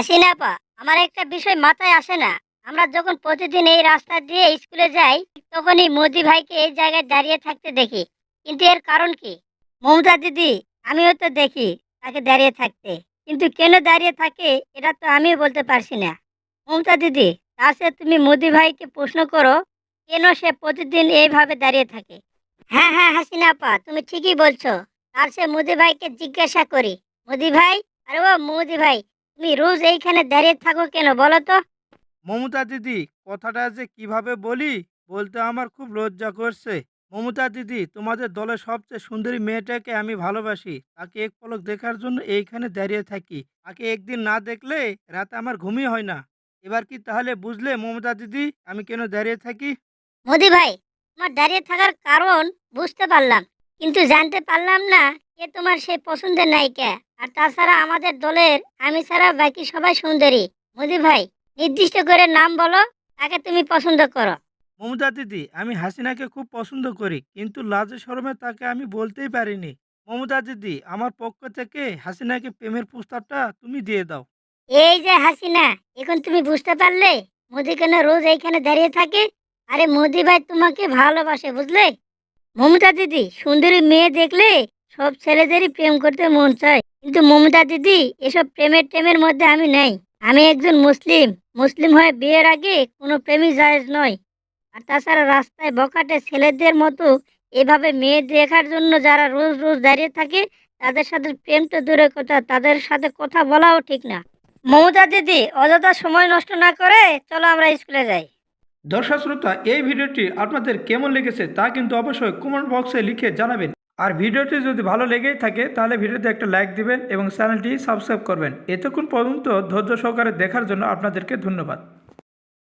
হাসিনা আপা। আমার একটা বিষয় মাথায় আসে না। আমরা যখন প্রতিদিন এই রাস্তা দিয়ে স্কুলে যাই, তখনই মোদি ভাইকে এই জায়গায় দাঁড়িয়ে থাকতে দেখি। কিন্তু এর কারণ কি? মমতা দিদি, আমিও তো দেখি তাকে দাঁড়িয়ে থাকতে। কিন্তু কেন দাঁড়িয়ে থাকে, এটা তো আমিও বলতে পারছি না। মমতা দিদি সাথে তুমি মোদি ভাইকে প্রশ্ন করো, কেন সে প্রতিদিন এইভাবে দাঁড়িয়ে থাকে? হ্যাঁ হ্যাঁ হাসিনা আপা, তুমি ঠিকই বলছো। তার সে মোদি ভাইকে জিজ্ঞাসা করি। মোদি ভাই? আরে ও মোদি ভাই তুমি রোজ এইখানে দাঁড়িয়ে থাকো কেন বলো তো? মমতা দিদি কথাটা যে কীভাবে বলি বলতে আমার খুব লজ্জা করছে। মমতা দিদি তোমাদের দলের সবচেয়ে সুন্দরী মেয়েটাকে আমি ভালোবাসি। তাকে এক পলক দেখার জন্য এইখানে দাঁড়িয়ে থাকি। তাকে একদিন না দেখলে রাতে আমার ঘুমই হয় না। এবার কি তাহলে বুঝলে মমতা দিদি আমি কেন দাঁড়িয়ে থাকি? মোদি ভাই তোমার দাঁড়িয়ে থাকার কারণ বুঝতে পারলাম কিন্তু জানতে পারলাম না কে তোমার সেই পছন্দের নায়িকা। আর তাছাড়া আমাদের দলের আমি ছাড়া বাকি সবাই সুন্দরী। মোদি ভাই নির্দিষ্ট করে নাম বলো তাকে তুমি পছন্দ করো। মমতা দিদি আমি হাসিনাকে খুব পছন্দ করি কিন্তু লাজে শরমে তাকে আমি বলতেই পারিনি। মমতা দিদি আমার পক্ষ থেকে হাসিনাকে প্রেমের প্রস্তাবটা তুমি দিয়ে দাও। এই যে হাসিনা এখন তুমি বুঝতে পারলে মোদি কেন রোজ এইখানে দাঁড়িয়ে থাকে? আরে মোদি ভাই তোমাকে ভালোবাসে বুঝলে? মমতা দিদি সুন্দরী মেয়ে দেখলে সব ছেলেদেরই প্রেম করতে মন চায়। কিন্তু মমতা দিদি, এসব প্রেমের টেমের মধ্যে আমি নেই। আমি একজন মুসলিম। মুসলিম হয়ে বিয়ের আগে কোনো প্রেমই জায়েজ নয় আর তাছাড়া রাস্তায় বকাটে ছেলেদের মতো এভাবে মেয়ে দেখার জন্য যারা রোজ রোজ দাঁড়িয়ে থাকে, তাদের সাথে প্রেম তো দূরের কথা, তাদের সাথে কথা বলাও ঠিক না। মমতা দিদি, অযথা সময় নষ্ট না করে চলো আমরা স্কুলে যাই। দর্শক শ্রোতা, এই ভিডিওটি আপনাদের কেমন লেগেছে তা কিন্তু অবশ্যই কমেন্ট বক্সে লিখে জানাবেন। আর ভিডিওটি যদি ভালো লেগেই থাকে, তাহলে ভিডিওতে একটা লাইক দিবেন এবং চ্যানেলটি সাবস্ক্রাইব করবেন। এতক্ষণ পর্যন্ত ধৈর্য সহকারে দেখার জন্য আপনাদেরকে ধন্যবাদ।